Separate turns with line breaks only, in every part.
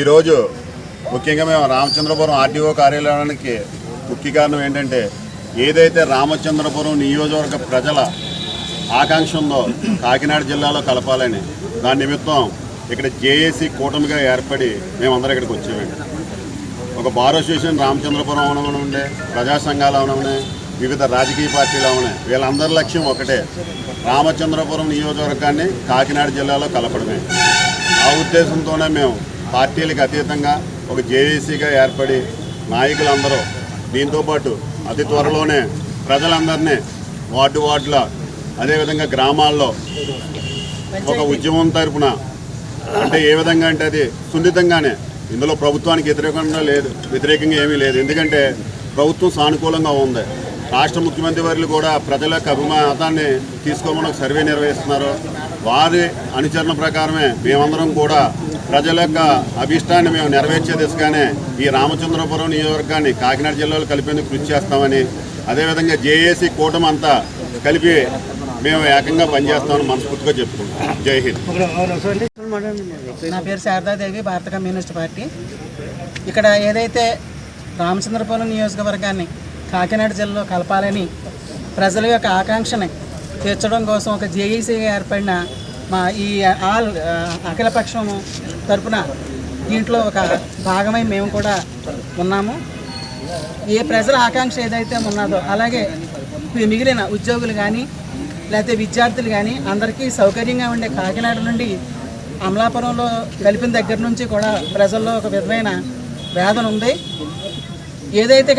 ఈరోజు ముఖ్యంగా మేము రామచంద్రపురం ఆర్టీఓ కార్యాలయానికి ముఖ్య కారణం ఏంటంటే ఏదైతే రామచంద్రపురం నియోజకవర్గ ప్రజల ఆకాంక్ష ఉందో కాకినాడ జిల్లాలో కలపాలని దాని నిమిత్తం ఇక్కడ జేఏసీ కూటమిగా ఏర్పడి మేమందరం ఇక్కడికి వచ్చామండి. ఒక బార్ అసోసియేషన్ రామచంద్రపురం అవనమనే ప్రజా సంఘాలు అవనమనే వివిధ రాజకీయ పార్టీలు అవనే వీళ్ళందరి లక్ష్యం ఒకటే రామచంద్రపురం నియోజకవర్గాన్ని కాకినాడ జిల్లాలో కలపడమే. ఆ ఉద్దేశంతోనే మేము పార్టీలకు అతీతంగా ఒక జేఏసీగా ఏర్పడి నాయకులందరూ దీంతోపాటు అతి త్వరలోనే ప్రజలందరినీ వార్డు వార్డుల అదేవిధంగా గ్రామాల్లో ఒక ఉద్యమం తరపున అంటే ఏ విధంగా అంటే అది సున్నితంగానే. ఇందులో ప్రభుత్వానికి వ్యతిరేకంగా లేదు వ్యతిరేకంగా ఏమీ లేదు. ఎందుకంటే ప్రభుత్వం సానుకూలంగా ఉంది. రాష్ట్ర ముఖ్యమంత్రి వారిని కూడా ప్రజల యొక్క అభిమతాన్ని తీసుకోమని ఒక సర్వే నిర్వహిస్తున్నారు. వారి అనుచరణ ప్రకారమే మేమందరం కూడా ప్రజల యొక్క అభిష్టాన్ని మేము నెరవేర్చే దిశగానే ఈ రామచంద్రపురం నియోజకవర్గాన్ని కాకినాడ జిల్లాలో కలిపేందుకు కృషి చేస్తామని అదేవిధంగా జేఏసీ కూటమి అంతా కలిపి మేము ఏకంగా పనిచేస్తామని మనస్ఫూర్తిగా చెప్పుకుంటాం జై హింద్.
నా పేరు శారదాదేవి భారత కమ్యూనిస్ట్ పార్టీ. ఇక్కడ ఏదైతే రామచంద్రపురం నియోజకవర్గాన్ని కాకినాడ జిల్లాలో కలపాలని ప్రజల యొక్క ఆకాంక్షని తీర్చడం కోసం ఒక జేఈసీగా ఏర్పడిన మా ఈ ఆల్ అఖిలపక్షం తరపున దీంట్లో ఒక భాగమై మేము కూడా ఉన్నాము. ఏ ప్రజల ఆకాంక్ష ఏదైతే ఉన్నదో అలాగే మిగిలిన ఉద్యోగులు కానీ లేకపోతే విద్యార్థులు కానీ అందరికీ సౌకర్యంగా ఉండే కాకినాడ నుండి అమలాపురంలో కలిపిన దగ్గర నుంచి కూడా ప్రజల్లో ఒక విధమైన వేదన ఉంది. ఏదైతే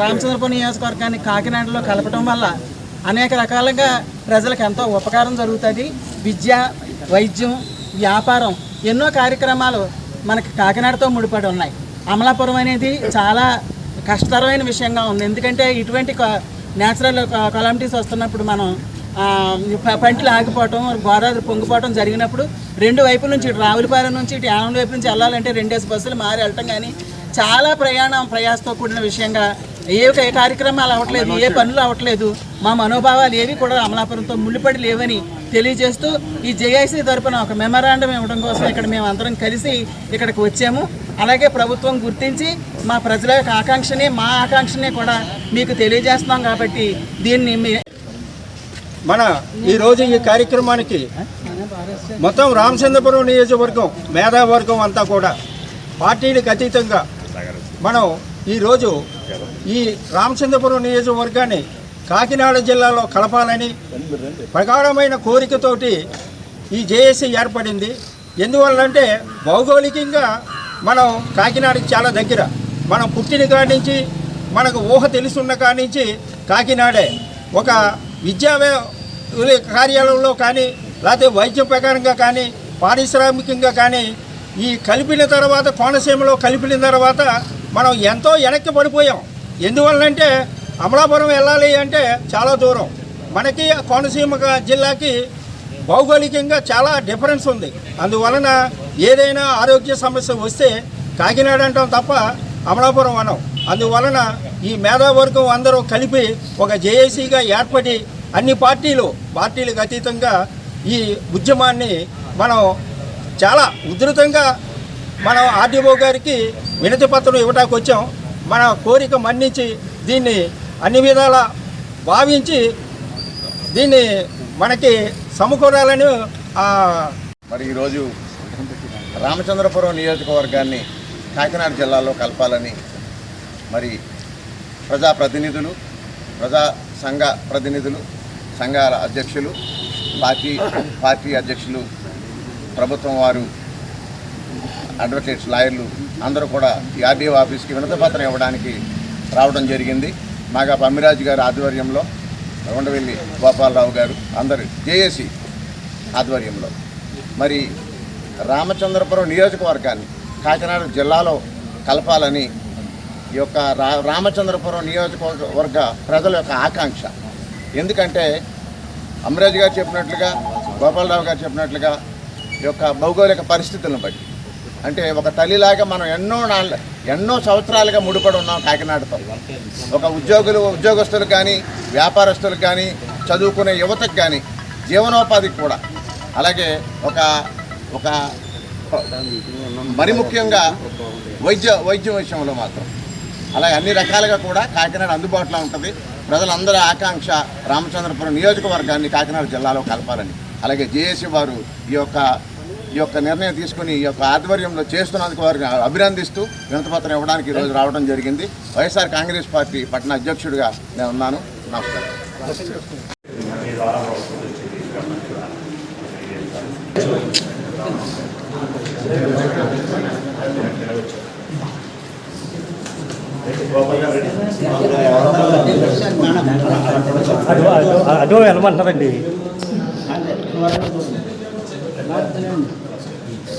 రామచంద్రపురం నియోజకవర్గాన్ని కాకినాడలో కలపడం వల్ల అనేక రకాలుగా ప్రజలకు ఎంతో ఉపకారం జరుగుతుంది. విద్య వైద్యం వ్యాపారం ఎన్నో కార్యక్రమాలు మనకి కాకినాడతో ముడిపడి ఉన్నాయి. అమలాపురం అనేది చాలా కష్టతరమైన విషయంగా ఉంది. ఎందుకంటే ఇటువంటి న్యాచురల్ కలామిటీస్ వస్తున్నప్పుడు మనం పంటలు ఆగిపోవటం గోదావరి పొంగిపోవటం జరిగినప్పుడు రెండు వైపుల నుంచి ఇటు రావులపాలెం నుంచి ఇటు యానం వైపు నుంచి వెళ్ళాలంటే రెండేసి బస్సులు మారి వెళ్ళటం కానీ చాలా ప్రయాణం ప్రయాసతో కూడిన విషయంగా ఏ ఏ కార్యక్రమాలు అవ్వట్లేదు ఏ పనులు అవ్వట్లేదు మా మనోభావాలు ఏవి కూడా అమలాపురంతో ముళ్ళిపడి లేవని తెలియజేస్తూ ఈ జేఐసీ తరపున ఒక మెమరాండం ఇవ్వడం కోసం ఇక్కడ మేము అందరం కలిసి ఇక్కడికి వచ్చాము. అలాగే ప్రభుత్వం గుర్తించి మా ప్రజల యొక్క ఆకాంక్షని మా ఆకాంక్షని కూడా మీకు తెలియజేస్తున్నాం కాబట్టి దీన్ని
మన ఈరోజు ఈ కార్యక్రమానికి మొత్తం రామచంద్రపురం నియోజకవర్గం మేధావర్గం అంతా కూడా పార్టీలకు అతీతంగా మనం ఈరోజు ఈ రామచంద్రపురం నియోజకవర్గాన్ని కాకినాడ జిల్లాలో కలపాలని ప్రగాఢమైన కోరికతోటి ఈ జేఏసీ ఏర్పడింది. ఎందువల్లంటే భౌగోళికంగా మనం కాకినాడకి చాలా దగ్గర. మనం పుట్టిన కాడి నుంచి మనకు ఊహ తెలుసున్న కాడి నుంచి కాకినాడే. ఒక విద్యా కార్యాలయంలో కానీ లేకపోతే వైద్య ప్రకారంగా కానీ పారిశ్రామికంగా కానీ ఈ కలిపిన తర్వాత కోనసీమలో కలిపిన తర్వాత మనం ఎంతో వెనక్కి పడిపోయాం. ఎందువల్లంటే అమలాపురం వెళ్ళాలి అంటే చాలా దూరం. మనకి కోనసీమ జిల్లాకి భౌగోళికంగా చాలా డిఫరెన్స్ ఉంది. అందువలన ఏదైనా ఆరోగ్య సమస్య వస్తే కాకినాడ అంటాం తప్ప అమలాపురం అనం. అందువలన ఈ మేధావర్గం అందరూ కలిపి ఒక జేఏసీగా ఏర్పడి అన్ని పార్టీలు పార్టీలకు అతీతంగా ఈ ఉద్యమాన్ని మనం చాలా ఉధృతంగా మనం ఆర్డీఓ గారికి వినతి పత్రం ఇవ్వడానికి వచ్చాం. మన కోరిక మన్నించి దీన్ని అన్ని విధాల భావించి దీన్ని మనకి సమకూరాలని
మరి ఈరోజు రామచంద్రపురం నియోజకవర్గాన్ని కాకినాడ జిల్లాలో కలపాలని మరి ప్రజాప్రతినిధులు ప్రజా సంఘ ప్రతినిధులు సంఘాల అధ్యక్షులు పార్టీ పార్టీ అధ్యక్షులు ప్రభుత్వం వారు అడ్వకేట్స్ లాయర్లు అందరూ కూడా ఈ ఆర్డీఓ ఆఫీస్కి వినతపత్రం ఇవ్వడానికి రావడం జరిగింది. మాగా పమ్మిరాజు గారి ఆధ్వర్యంలో రొండవెల్లి గోపాలరావు గారు అందరు జేఏసీ ఆధ్వర్యంలో. మరి రామచంద్రపురం నియోజకవర్గాన్ని కాకినాడ జిల్లాలో కలపాలని ఈ యొక్క రా రామచంద్రపురం నియోజకవర్గ ప్రజల యొక్క ఆకాంక్ష. ఎందుకంటే అమరాజు గారు చెప్పినట్లుగా గోపాలరావు గారు చెప్పినట్లుగా ఈ యొక్క భౌగోళిక పరిస్థితులను బట్టి అంటే ఒక తల్లిలాగా మనం ఎన్నో నాళ్ళ ఎన్నో సంవత్సరాలుగా ముడిపడి ఉన్నాం కాకినాడతో. ఒక ఉద్యోగులు ఉద్యోగస్తులు కానీ వ్యాపారస్తులకు కానీ చదువుకునే యువతకు కానీ జీవనోపాధికి కూడా. అలాగే ఒక ఒక మరి ముఖ్యంగా వైద్య వైద్యం విషయంలో మాత్రం. అలాగే అన్ని రకాలుగా కూడా కాకినాడ అందుబాటులో ఉంటుంది. ప్రజలందరి ఆకాంక్ష రామచంద్రపురం నియోజకవర్గాన్ని కాకినాడ జిల్లాలో కలపాలని. అలాగే జేఏసీ వారు ఈ యొక్క ఈ యొక్క నిర్ణయం తీసుకుని ఈ యొక్క ఆధ్వర్యంలో చేస్తున్నందుకు వారిని అభినందిస్తూ వినతిపత్రం ఇవ్వడానికి ఈరోజు రావడం జరిగింది. వైఎస్ఆర్ కాంగ్రెస్ పార్టీ పట్టణ అధ్యక్షుడిగా నేను ఉన్నాను. నమస్కారం.
అటు అటు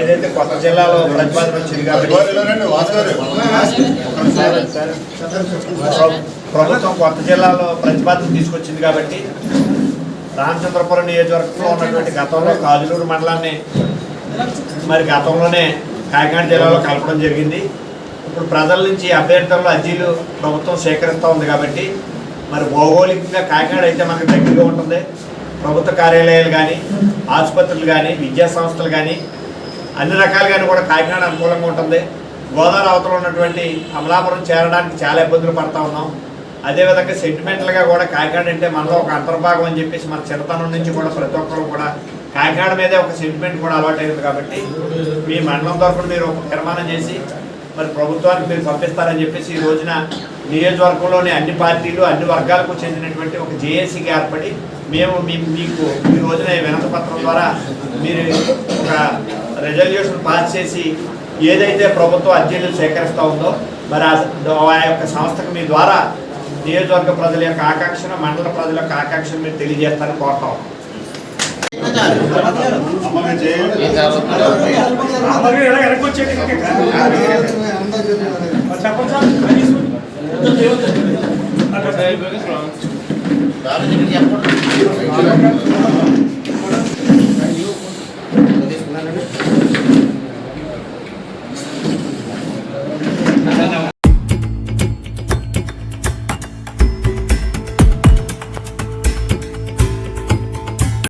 ఏదైతే కొత్త జిల్లాలో ప్రతిపాదన వచ్చింది ప్రభుత్వం కొత్త జిల్లాలో ప్రతిపాదన తీసుకొచ్చింది కాబట్టి రామచంద్రపురం నియోజకవర్గంలో ఉన్నటువంటి గతంలో కాజులూరు మండలాన్ని మరి గతంలోనే కాకినాడ జిల్లాలో కలపడం జరిగింది. ఇప్పుడు ప్రజల నుంచి అభ్యర్థుల అర్జీలు ప్రభుత్వం సేకరిస్తూ ఉంది కాబట్టి మరి భౌగోళికంగా కాకినాడ అయితే మనకు దగ్గరగా ఉంటుంది. ప్రభుత్వ కార్యాలయాలు కానీ ఆసుపత్రులు కానీ విద్యా సంస్థలు కానీ అన్ని రకాలుగానే కూడా కాకినాడ అనుకూలంగా ఉంటుంది. గోదావరి అవతల ఉన్నటువంటి అమలాపురం చేరడానికి చాలా ఇబ్బందులు పడతా ఉన్నాం. అదేవిధంగా సెంటిమెంటల్గా కూడా కాకినాడ అంటే మనలో ఒక అంతర్భాగం అని చెప్పేసి మన చిన్నతనం నుంచి కూడా ప్రతి ఒక్కరు కూడా కాకినాడ మీదే ఒక సెంటిమెంట్ కూడా అలవాటైంది కాబట్టి మీ మండలం తరఫున మీరు ఒక తీర్మానం చేసి మరి ప్రభుత్వానికి మీరు పంపిస్తారని చెప్పేసి ఈ రోజున నియోజకవర్గంలోని అన్ని పార్టీలు అన్ని వర్గాలకు చెందినటువంటి ఒక జేఏసీకి ఏర్పడి మేము మీ- మీకు ఈ రోజున వినతి పత్రం ద్వారా మీరు ఒక రెజల్యూషన్ పాస్ చేసి ఏదైతే ప్రభుత్వం అర్జీలు సేకరిస్తూ ఉందో మరి ఆ ఆ యొక్క సంస్థకు మీ ద్వారా నియోజకవర్గ ప్రజల యొక్క ఆకాంక్షను మండల ప్రజల యొక్క ఆకాంక్షను మీరు తెలియజేస్తారని కోరుతాం
అమ్మ
తీసుకున్నానండి